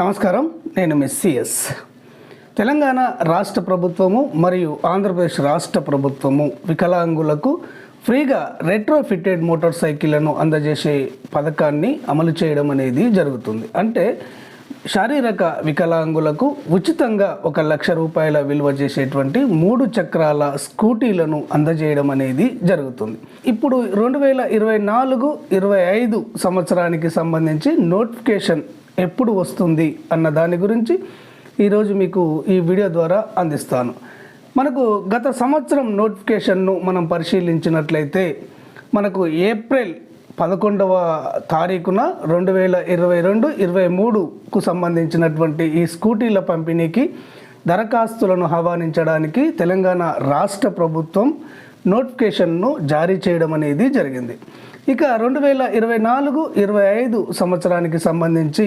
నమస్కారం. నేను మిస్సిఎస్ తెలంగాణ రాష్ట్ర ప్రభుత్వము మరియు ఆంధ్రప్రదేశ్ రాష్ట్ర ప్రభుత్వము వికలాంగులకు ఫ్రీగా రెట్రోఫిటెడ్ మోటార్ సైకిళ్ళను అందజేసే పథకాన్ని అమలు చేయడం అనేది జరుగుతుంది. అంటే శారీరక వికలాంగులకు ఉచితంగా ఒక లక్ష రూపాయల విలువ చేసేటువంటి మూడు చక్రాల స్కూటీలను అందజేయడం అనేది జరుగుతుంది. ఇప్పుడు రెండు వేల ఇరవై నాలుగు ఇరవై ఐదు సంవత్సరానికి సంబంధించి నోటిఫికేషన్ ఎప్పుడు వస్తుంది అన్న దాని గురించి ఈరోజు మీకు ఈ వీడియో ద్వారా అందిస్తాను. మనకు గత సంవత్సరం నోటిఫికేషన్ను మనం పరిశీలించినట్లయితే మనకు ఏప్రిల్ పదకొండవ తారీఖున రెండు వేల ఇరవై రెండు ఇరవై మూడుకు సంబంధించినటువంటి ఈ స్కూటీల పంపిణీకి దరఖాస్తులను ఆహ్వానించడానికి తెలంగాణ రాష్ట్ర ప్రభుత్వం నోటిఫికేషన్ను జారీ చేయడం అనేది జరిగింది. ఇక రెండు వేల ఇరవై నాలుగు ఇరవై ఐదు సంవత్సరానికి సంబంధించి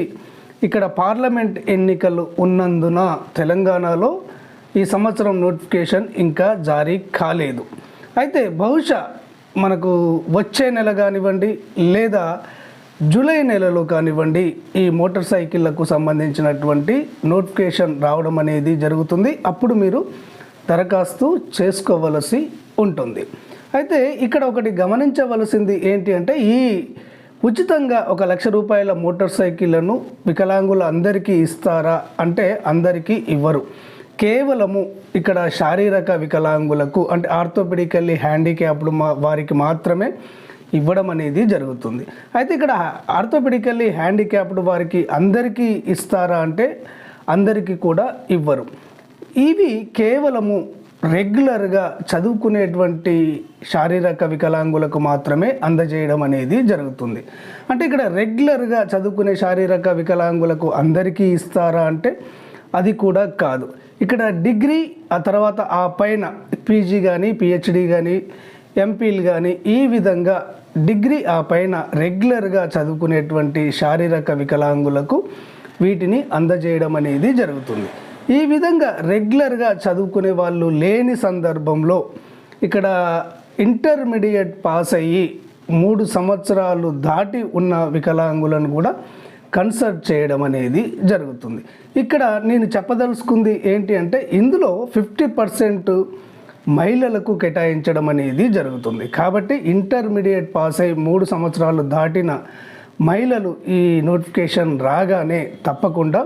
ఇక్కడ పార్లమెంట్ ఎన్నికలు ఉన్నందున తెలంగాణలో ఈ సంవత్సరం నోటిఫికేషన్ ఇంకా జారీ కాలేదు. అయితే బహుశా మనకు వచ్చే నెల కానివ్వండి లేదా జూలై నెలలో కానివ్వండి ఈ మోటార్ సైకిళ్ళకు సంబంధించినటువంటి నోటిఫికేషన్ రావడం అనేది జరుగుతుంది. అప్పుడు మీరు దరఖాస్తు చేసుకోవలసి ఉంటుంది. అయితే ఇక్కడ ఒకటి గమనించవలసింది ఏంటి అంటే ఈ ఉచితంగా ఒక లక్ష రూపాయల మోటార్ సైకిళ్ళను వికలాంగుల అందరికీ ఇస్తారా అంటే అందరికీ ఇవ్వరు. కేవలము ఇక్కడ శారీరక వికలాంగులకు అంటే ఆర్థోపెడికల్లీ హ్యాండిక్యాప్డ్ మా వారికి మాత్రమే ఇవ్వడం అనేది జరుగుతుంది. అయితే ఇక్కడ ఆర్థోపెడికల్లీ హ్యాండిక్యాప్డ్ వారికి అందరికీ ఇస్తారా అంటే అందరికీ కూడా ఇవ్వరు. ఇవి కేవలము రెగ్యులర్గా చదువుకునేటువంటి శారీరక వికలాంగులకు మాత్రమే అందజేయడం అనేది జరుగుతుంది. అంటే ఇక్కడ రెగ్యులర్గా చదువుకునే శారీరక వికలాంగులకు అందరికీ ఇస్తారా అంటే అది కూడా కాదు. ఇక్కడ డిగ్రీ ఆ తర్వాత ఆ పైన పీజీ కానీ పిహెచ్డి కానీ ఎంపీలు కానీ ఈ విధంగా డిగ్రీ ఆ పైన రెగ్యులర్గా చదువుకునేటువంటి శారీరక వికలాంగులకు వీటిని అందజేయడం అనేది జరుగుతుంది. ఈ విధంగా రెగ్యులర్గా చదువుకునే వాళ్ళు లేని సందర్భంలో ఇక్కడ ఇంటర్మీడియట్ పాస్ అయ్యి మూడు సంవత్సరాలు దాటి ఉన్న వికలాంగులను కూడా కన్సల్ట్ చేయడం అనేది జరుగుతుంది. ఇక్కడ నేను చెప్పదలుచుకుంది ఏంటి అంటే ఇందులో ఫిఫ్టీ పర్సెంట్ మహిళలకు కేటాయించడం అనేది జరుగుతుంది. కాబట్టి ఇంటర్మీడియట్ పాస్ అయి మూడు సంవత్సరాలు దాటిన మహిళలు ఈ నోటిఫికేషన్ రాగానే తప్పకుండా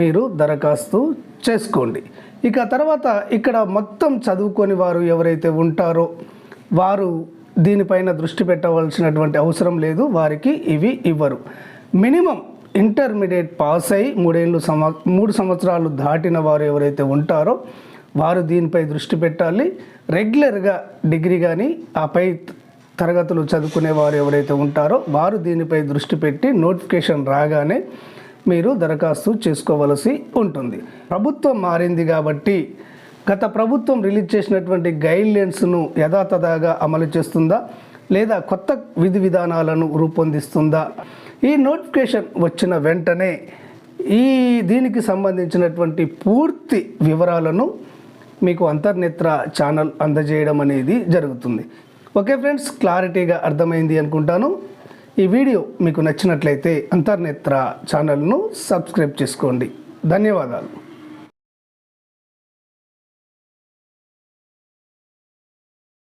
మీరు దరఖాస్తు చేసుకోండి. ఇక తర్వాత ఇక్కడ మొత్తం చదువుకొని వారు ఎవరైతే ఉంటారో వారు దీనిపైన దృష్టి పెట్టవలసినటువంటి అవసరం లేదు. వారికి ఇవి ఇవ్వరు. మినిమం ఇంటర్మీడియట్ పాస్ అయి మూడేళ్ళు సంవ మూడు సంవత్సరాలు దాటిన వారు ఎవరైతే ఉంటారో వారు దీనిపై దృష్టి పెట్టాలి. రెగ్యులర్గా డిగ్రీ కానీ ఆ పై తరగతులు చదువుకునే వారు ఎవరైతే ఉంటారో వారు దీనిపై దృష్టి పెట్టి నోటిఫికేషన్ రాగానే మీరు దరఖాస్తు చేసుకోవలసి ఉంటుంది. ప్రభుత్వం మారింది కాబట్టి గత ప్రభుత్వం రిలీజ్ చేసినటువంటి గైడ్లైన్స్ను యథాతథాగా అమలు చేస్తుందా? లేదా కొత్త విధి విధానాలను రూపొందిస్తుందా? ఈ నోటిఫికేషన్ వచ్చిన వెంటనే ఈ దీనికి సంబంధించినటువంటి పూర్తి వివరాలను మీకు అంతర్నేత్ర ఛానల్ అందజేయడం అనేది జరుగుతుంది. ఓకే ఫ్రెండ్స్ క్లారిటీగా అర్థమైంది అనుకుంటాను. ఈ వీడియో మీకు నచ్చినట్లయితే అంతర్నేత్ర ఛానల్ను సబ్స్క్రైబ్ చేసుకోండి. ధన్యవాదాలు.